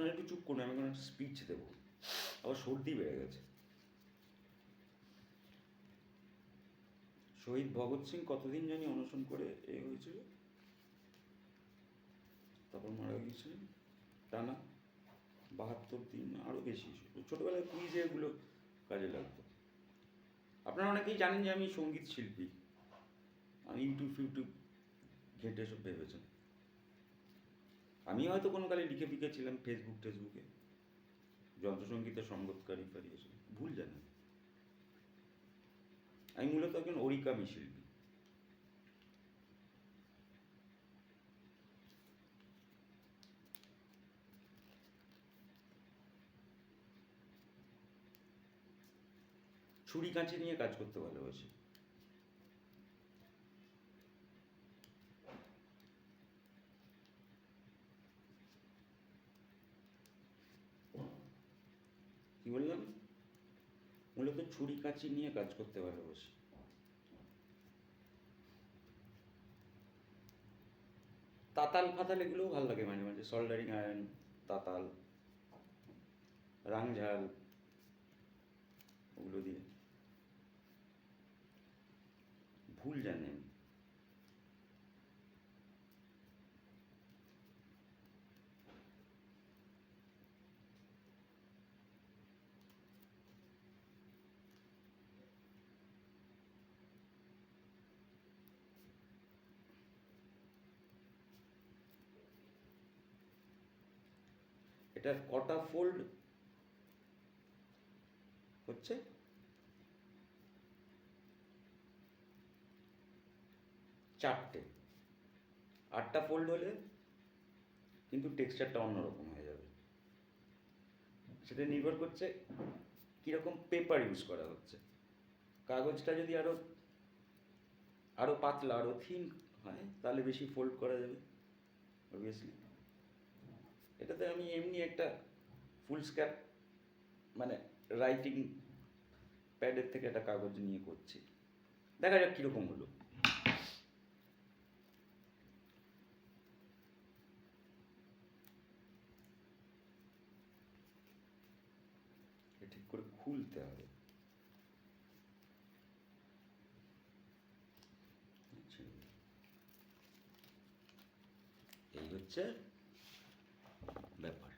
আপনারা একটু চুপ করুন, আমি কোনো স্পিচ দেবো। আবার সর্দি বেড়ে গেছে। শহীদ ভগৎ সিং কতদিন জানি অনশন করে এ হয়েছিল? তারপর মারা গিয়েছিলেন। টানা বাহাত্তর দিন আরও বেশি। ছোটোবেলায় কুইজে এগুলো কাজে লাগতো। আপনারা অনেকেই জানেন যে আমি সংগীত শিল্পী। আমি ইউটিউব, ফিউটিউব ঘেঁটে সব ভেবেছেন। আমি হয়তো কোনো কালে লিখে ফিখেছিলাম ফেসবুক টেসবুকে যন্ত্রসঙ্গীতের সঙ্গতকারী ফারি এসব ভুল জানেন আমি মূলত একজন অরিকামি শিল্পী ছুরি কাঁচি নিয়ে কাজ করতে ভালোবাসি। বললাম মূলত ছুরি কাঁচি নিয়ে কাজ করতে ভালোবাসি তাতাল ফাতাল এগুলোও ভালো লাগে মাঝে মাঝে। সল্ডারিং আয়রন তাতাল রাংঝাল ওগুলো দিয়ে। ভুল জানেন। এটা কটা ফোল্ড হচ্ছে? চারটে। আটটা ফোল্ড হলে কিন্তু টেক্সচারটা অন্যরকম হয়ে যাবে। সেটা নির্ভর করছে কীরকম পেপার ইউজ করা হচ্ছে। কাগজটা যদি আরও আরও পাতলা আরও থিন হয়, তাহলে বেশি ফোল্ড করা যাবে অবভিয়াসলি এটাতে আমি এমনি একটা ফুল স্ক্যাপ মানে রাইটিং প্যাডের থেকে একটা কাগজ নিয়ে করছি দেখা যাক কীরকম হলো ঠিক করে খুলতে হবে। এই হচ্ছে ব্যাপার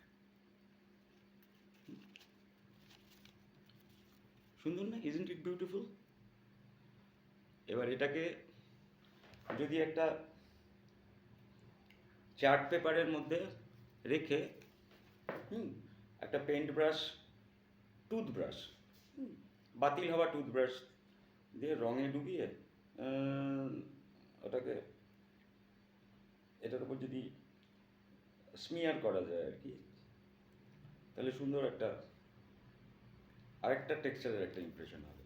হুম। সুন্দর না? ইজেন্ট ইট বিউটিফুল এবার এটাকে যদি একটা চার্ট পেপারের মধ্যে রেখে, হুম, একটা পেন্ট ব্রাশ টুথব্রাশ বাতিল হওয়া টুথব্রাশ দিয়ে রঙে ডুবিয়ে ওটাকে, এটার উপর যদি স্মিয়ার করা যায় আর কি, তাহলে সুন্দর একটা আরেকটা টেক্সচারের একটা ইমপ্রেশন হবে।